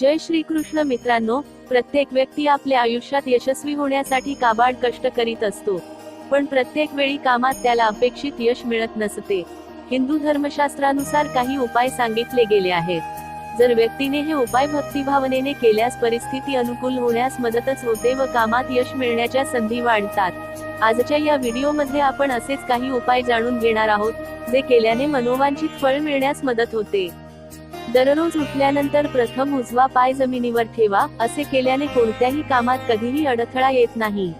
जय श्रीकृष्ण मित्रांनो प्रत्येक व्यक्ती आपल्या आयुष्यात यशस्वी होण्यासाठी काबाड कष्ट करीत असतो. पण प्रत्येक वेळी कामात त्याला अपेक्षित यश मिळत नसते. हिंदू धर्मशास्त्रानुसार काही उपाय सांगितले गेले आहेत. जर व्यक्तीने हे उपाय भक्तिभावनेने केल्यास परिस्थिती अनुकूल होण्यास मदतच होते व कामात यश मिळण्याच्या संधी वाढतात. आजच्या या व्हिडिओमध्ये आपण असेच काही उपाय जाणून घेणार आहोत जे केल्याने मनोवांछित फळ मिळण्यास मदत होते. दररोज उठल्यानंतर प्रथम उजवा पाय जमिनीवर ठेवा असे केल्याने कोणत्याही कामात कधीही अडथळा येत नाही.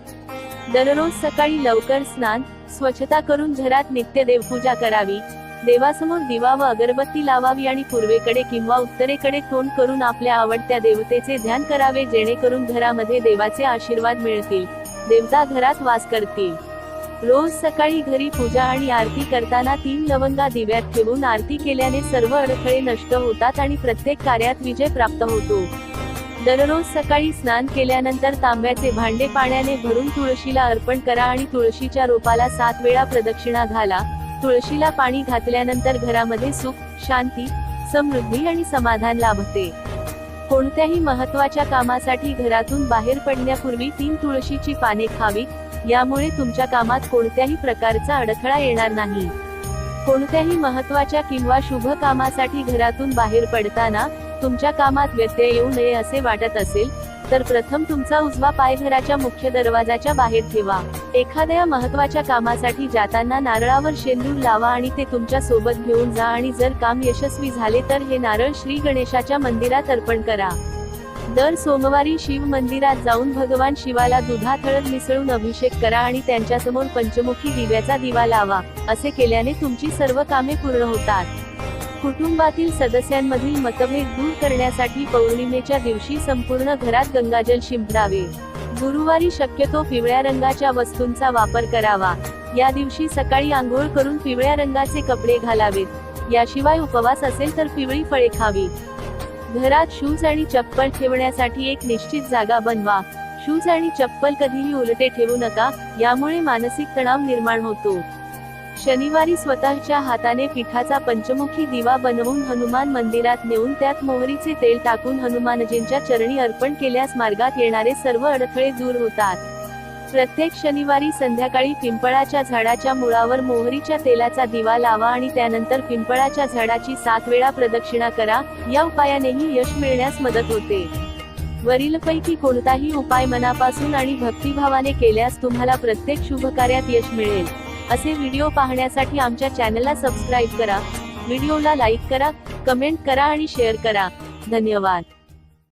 दररोज सकाळी लवकर स्नान स्वच्छता करून घरात नित्य देवपूजा करावी. देवासमोर दिवा व अगरबत्ती लावावी आणि पूर्वेकडे किंवा उत्तरेकडे तोंड करून आपल्या आवडत्या देवतेचे ध्यान करावे जेणेकरून घरामध्ये देवाचे आशीर्वाद मिळतील. देवता घरात वास करतील. रोज सकाळी घरी पूजा आणि आरती करताना तीन लवंगा दिव्यात ठेवून आरती केल्याने सर्व अडथळे नष्ट होतात आणि प्रत्येक कार्यात विजय प्राप्त होतो. दररोज सकाळी स्नान केल्यानंतर तांब्याचे भांडे पाण्याने भरून तुळशीला अर्पण करा आणि तुळशीच्या रोपाला सात वेळा प्रदक्षिणा घाला. तुळशीला पाणी घातल्यानंतर घरामध्ये सुख शांती समृद्धी आणि समाधान लाभते. कोणत्याही महत्त्वाच्या कामासाठी घरातून बाहेर पडण्यापूर्वी तीन तुळशीची पाने खावीत यामुळे तुमच्या कामात कोणत्याही प्रकारचा अडथळा येणार नाही. कोणत्याही महत्त्वाच्या किंवा शुभ कामासाठी घरातून बाहेर पडताना तुमच्या कामात व्यत्यय येऊ नये असे वाटत असेल तर प्रथम तुमचा उजवा पाय घराच्या मुख्य दरवाजाच्या बाहेर ठेवा. एखाद्या महत्त्वाच्या कामासाठी जाताना नारळावर शेंदूर लावा आणि ते तुमच्यासोबत घेऊन जा आणि जर काम यशस्वी झाले तर हे नारळ श्री गणेशाच्या मंदिरात अर्पण करा. दर सोमवारी शिव मंदिरात जाऊन भगवान शिवाला दुधात हळद मिसळून अभिषेक करा आणि त्यांच्यासमोर पंचमुखी दिव्याचा दिवा लावा असे केल्याने तुमची सर्व कामे पूर्ण होतात. कुटुंबातील सदस्यांमधील मतभेद दूर करण्यासाठी पौर्णिमेच्या दिवशी संपूर्ण घरात गंगाजल शिंपडावे. गुरुवारी शक्यतो पिवळ्या रंगाच्या वस्तूंचा वापर करावा. या दिवशी सकाळी आंघोळ करून पिवळ्या रंगाचे कपडे घालावेत. याशिवाय उपवास असेल तर पिवळी फळे खावीत घरात शूज आणि चप्पल ठेवण्यासाठी एक निश्चित जागा बनवा. शूज आणि चप्पल कधीही उलटे ठेवू नका यामुळे मानसिक तणाव निर्माण होतो. शनिवारी स्वतःच्या हाताने पिठाचा पंचमुखी दिवा बनवून हनुमान मंदिरात नेऊन त्यात मोहरीचे तेल टाकून हनुमानजींच्या चरणी अर्पण केल्यास मार्गात येणारे सर्व अडथळे दूर होतात. प्रत्येक शनिवारी संध्याकाळी पिंपळाच्या झाडाच्या मुळावर मोहरीच्या तेलाचा दिवा लावा आणि त्यानंतर पिंपळाच्या झाडाची सात वेळा प्रदक्षिणा करा या उपायानेही यश मिळण्यास मदत होते. वरीलपैकी कोणताही उपाय मनापासून आणि भक्तिभावाने केल्यास तुम्हाला प्रत्येक शुभ कार्यात यश मिळेल. असे व्हिडिओ पाहण्यासाठी आमच्या चॅनलला सबस्क्राईब करा. व्हिडिओला लाईक करा कमेंट करा आणि शेअर करा. धन्यवाद.